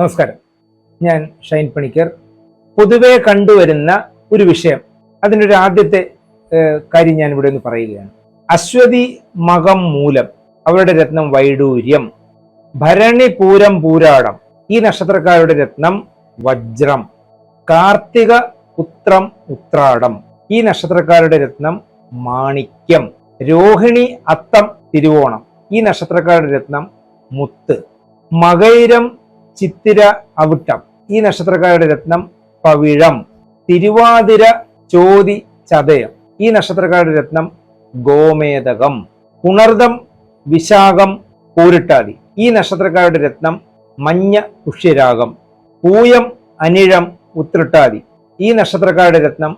നമസ്കാരം. ഞാൻ ഷൈൻ പണിക്കർ. പൊതുവെ കണ്ടുവരുന്ന ഒരു വിഷയം. അതിന്റെ ഒരു ആദ്യത്തെ കാര്യം ഞാൻ ഇവിടെ ഒന്ന് പറയുകയാണ്. അശ്വതി മകം മൂലം അവരുടെ രത്നം വൈഡൂര്യം ഭരണി പൂരം പൂരാടം ഈ നക്ഷത്രക്കാരുടെ രത്നം വജ്രം കാർത്തിക ഉത്രം ഉത്രാടം ഈ നക്ഷത്രക്കാരുടെ രത്നം മാണിക്യം രോഹിണി അത്തം തിരുവോണം ഈ നക്ഷത്രക്കാരുടെ രത്നം മുത്ത് മകൈരം ചിത്തിര അവിട്ടം. ഈ നക്ഷത്രക്കാരുടെ രത്നം പവിഴം. തിരുവാതിര ചോതി ചതയം. ഈ നക്ഷത്രക്കാരുടെ രത്നം ഗോമേതകം പുണർദം വിശാഖം പൂരിട്ടാതി. ഈ നക്ഷത്രക്കാരുടെ രത്നം മഞ്ഞ പുഷ്യരാഗം. പൂയം അനിഴം ഉത്രട്ടാതി. ഈ നക്ഷത്രക്കാരുടെ രത്നം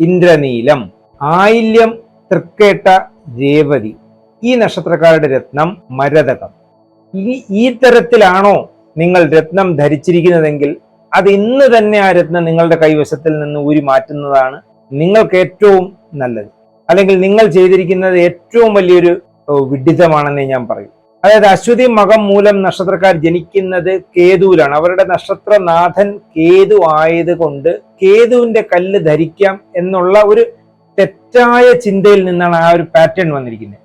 ഇന്ദ്രനീലം. ആയില്യം തൃക്കേട്ട രേവതി. ഈ നക്ഷത്രക്കാരുടെ രത്നം മരതകം. ഈ ഈ തരത്തിലാണോ നിങ്ങൾ രത്നം ധരിച്ചിരിക്കുന്നതെങ്കിൽ അത് ഇന്ന് തന്നെ ആ രത്നം നിങ്ങളുടെ കൈവശത്തിൽ നിന്ന് ഊരി മാറ്റുന്നതാണ് നിങ്ങൾക്ക് ഏറ്റവും നല്ലത്. അല്ലെങ്കിൽ നിങ്ങൾ ചെയ്തിരിക്കുന്നത് ഏറ്റവും വലിയൊരു വിഡിതമാണെന്നേ ഞാൻ പറയും. അതായത് അശ്വതി മകം മൂലം നക്ഷത്രക്കാർ ജനിക്കുന്നത് കേതുവിലാണ്. അവരുടെ നക്ഷത്രനാഥൻ കേതു ആയതുകൊണ്ട് കേതുവിന്റെ കല്ല് ധരിക്കാം എന്നുള്ള ഒരു തെറ്റായ ചിന്തയിൽ നിന്നാണ് ആ ഒരു പാറ്റേൺ വന്നിരിക്കുന്നത്.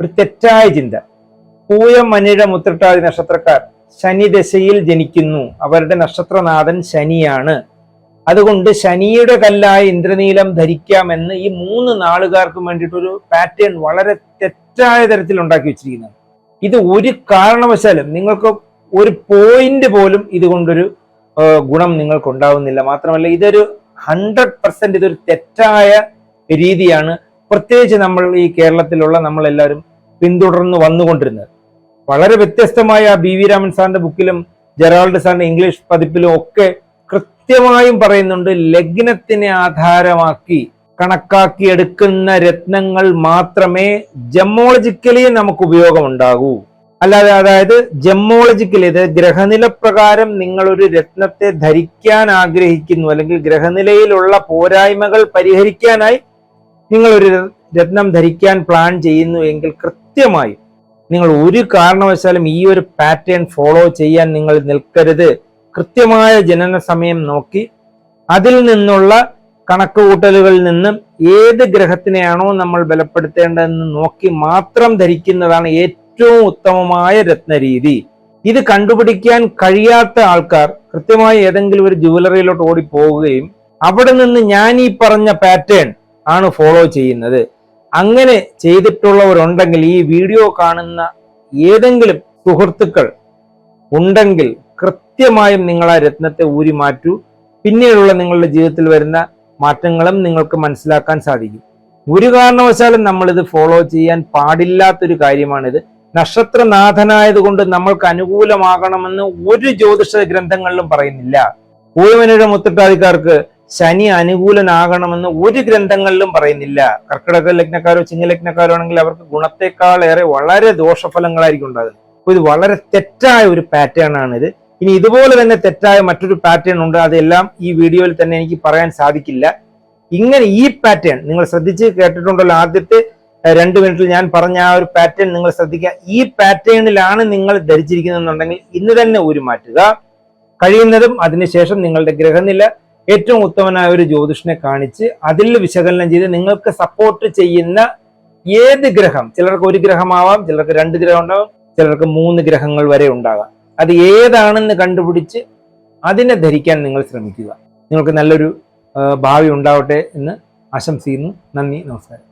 ഒരു തെറ്റായ ചിന്ത. പൂയം മനിഴ മുത്തട്ടാതി നക്ഷത്രക്കാർ ശനി ദശയിൽ ജനിക്കുന്നു. അവരുടെ നക്ഷത്രനാഥൻ ശനിയാണ്. അതുകൊണ്ട് ശനിയുടെ കല്ലായ ഇന്ദ്രനീലം ധരിക്കാമെന്ന് ഈ മൂന്ന് നാളുകാർക്കും വേണ്ടിയിട്ടൊരു പാറ്റേൺ വളരെ തെറ്റായ തരത്തിൽ ഉണ്ടാക്കി വെച്ചിരിക്കുന്നു ഇത് ഒരു കാരണവശാലും നിങ്ങൾക്ക് ഒരു പോയിന്റ് പോലും ഇതുകൊണ്ടൊരു ഗുണം നിങ്ങൾക്ക് ഉണ്ടാവുന്നില്ല മാത്രമല്ല ഇതൊരു ഹൺഡ്രഡ് പെർസെന്റ് ഇതൊരു തെറ്റായ രീതിയാണ്. പ്രത്യേകിച്ച് നമ്മൾ ഈ കേരളത്തിലുള്ള നമ്മളെല്ലാവരും പിന്തുടർന്ന് വന്നുകൊണ്ടിരുന്നത്. വളരെ വ്യത്യസ്തമായ ബി വി രാമൻ സാറിന്റെ ബുക്കിലും ജെറാൾഡ് സാറിന്റെ ഇംഗ്ലീഷ് പതിപ്പിലും ഒക്കെ കൃത്യമായും പറയുന്നുണ്ട് ലഗ്നത്തിനെ ആധാരമാക്കി കണക്കാക്കി എടുക്കുന്ന രത്നങ്ങൾ മാത്രമേ ജമ്മോളജിക്കലി നമുക്ക് ഉപയോഗമുണ്ടാകൂ. അല്ലാതെ അതായത് ജമ്മോളജിക്കലി അതായത് ഗ്രഹനില പ്രകാരം നിങ്ങൾ ഒരു രത്നത്തെ ധരിക്കാൻ ആഗ്രഹിക്കുന്നു അല്ലെങ്കിൽ ഗ്രഹനിലയിലുള്ള പോരായ്മകൾ പരിഹരിക്കാനായി നിങ്ങൾ ഒരു രത്നം ധരിക്കാൻ പ്ലാൻ ചെയ്യുന്നു എങ്കിൽ കൃത്യമായും നിങ്ങൾ ഒരു കാരണവശാലും ഈ ഒരു പാറ്റേൺ ഫോളോ ചെയ്യാൻ നിങ്ങൾ നിൽക്കരുത്. കൃത്യമായ ജനന സമയം നോക്കി. അതിൽ നിന്നുള്ള കണക്കുകൂട്ടലുകളിൽ നിന്നും ഏത് ഗ്രഹത്തിനെയാണോ നമ്മൾ ബലപ്പെടുത്തേണ്ടതെന്ന് നോക്കി മാത്രം ധരിക്കുന്നതാണ് ഏറ്റവും ഉത്തമമായ രത്നരീതി. ഇത് കണ്ടുപിടിക്കാൻ കഴിയാത്ത ആൾക്കാർ കൃത്യമായി ഏതെങ്കിലും ഒരു ജുവലറിയിലോട്ട് ഓടി പോവുകയും അവിടെ നിന്ന് ഞാൻ ഈ പറഞ്ഞ പാറ്റേൺ ആണ് ഫോളോ ചെയ്യുന്നത്. അങ്ങനെ ചെയ്തിട്ടുള്ളവരുണ്ടെങ്കിൽ ഈ വീഡിയോ കാണുന്ന ഏതെങ്കിലും സുഹൃത്തുക്കൾ ഉണ്ടെങ്കിൽ കൃത്യമായും നിങ്ങൾ ആ രത്നത്തെ ഊരി മാറ്റൂ. പിന്നീടുള്ള നിങ്ങളുടെ ജീവിതത്തിൽ വരുന്ന മാറ്റങ്ങളും നിങ്ങൾക്ക് മനസ്സിലാക്കാൻ സാധിക്കും. ഒരു കാരണവശാലും നമ്മളിത് ഫോളോ ചെയ്യാൻ പാടില്ലാത്തൊരു കാര്യമാണിത്. നക്ഷത്രനാഥനായതുകൊണ്ട് നമ്മൾക്ക് അനുകൂലമാകണമെന്ന് ഒരു ജ്യോതിഷ ഗ്രന്ഥങ്ങളിലും പറയുന്നില്ല. പൂയമനയുടെ മുത്തട്ടാതിക്കാർക്ക് ശനി അനുകൂലനാകണമെന്ന് ഒരു ഗ്രന്ഥങ്ങളിലും പറയുന്നില്ല. കർക്കിടക ലഗ്നക്കാരോ ചിങ്ങലഗ്നക്കാരോ ആണെങ്കിൽ അവർക്ക് ഗുണത്തെക്കാൾ ഏറെ വളരെ ദോഷഫലങ്ങളായിരിക്കും ഉണ്ടാകുന്നത്. അപ്പൊ ഇത് വളരെ തെറ്റായ ഒരു പാറ്റേൺ ആണിത്. ഇനി ഇതുപോലെ തന്നെ തെറ്റായ മറ്റൊരു പാറ്റേൺ ഉണ്ട്. അതെല്ലാം ഈ വീഡിയോയിൽ തന്നെ എനിക്ക് പറയാൻ സാധിക്കില്ല. ഇങ്ങനെ ഈ പാറ്റേൺ നിങ്ങൾ ശ്രദ്ധിച്ച് കേട്ടിട്ടുണ്ടല്ലോ ആദ്യത്തെ രണ്ട് മിനിറ്റിൽ ഞാൻ പറഞ്ഞ ആ ഒരു പാറ്റേൺ നിങ്ങൾ ശ്രദ്ധിക്കുക. ഈ പാറ്റേണിലാണ് നിങ്ങൾ ധരിച്ചിരിക്കുന്നതെന്നുണ്ടെങ്കിൽ ഇന്ന് തന്നെ ഒരു മാറ്റുക കഴിയുന്നതും അതിനുശേഷം നിങ്ങളുടെ ഗ്രഹനില ഏറ്റവും ഉത്തമനായ ഒരു ജ്യോതിഷനെ കാണിച്ച് അതിൽ വിശകലനം ചെയ്ത് നിങ്ങൾക്ക് സപ്പോർട്ട് ചെയ്യുന്ന ഏത് ഗ്രഹം? ചിലർക്ക് ഒരു ഗ്രഹമാവാം ചിലർക്ക് രണ്ട് ഗ്രഹം ഉണ്ടാവാം ചിലർക്ക് മൂന്ന് ഗ്രഹങ്ങൾ വരെ ഉണ്ടാകാം. അത് ഏതാണെന്ന് കണ്ടുപിടിച്ച് അതിനെ ധരിക്കാൻ നിങ്ങൾ ശ്രമിക്കുക. നിങ്ങൾക്ക് നല്ലൊരു ഭാവി ഉണ്ടാവട്ടെ എന്ന് ആശംസിക്കുന്നു. നന്ദി നമസ്കാരം.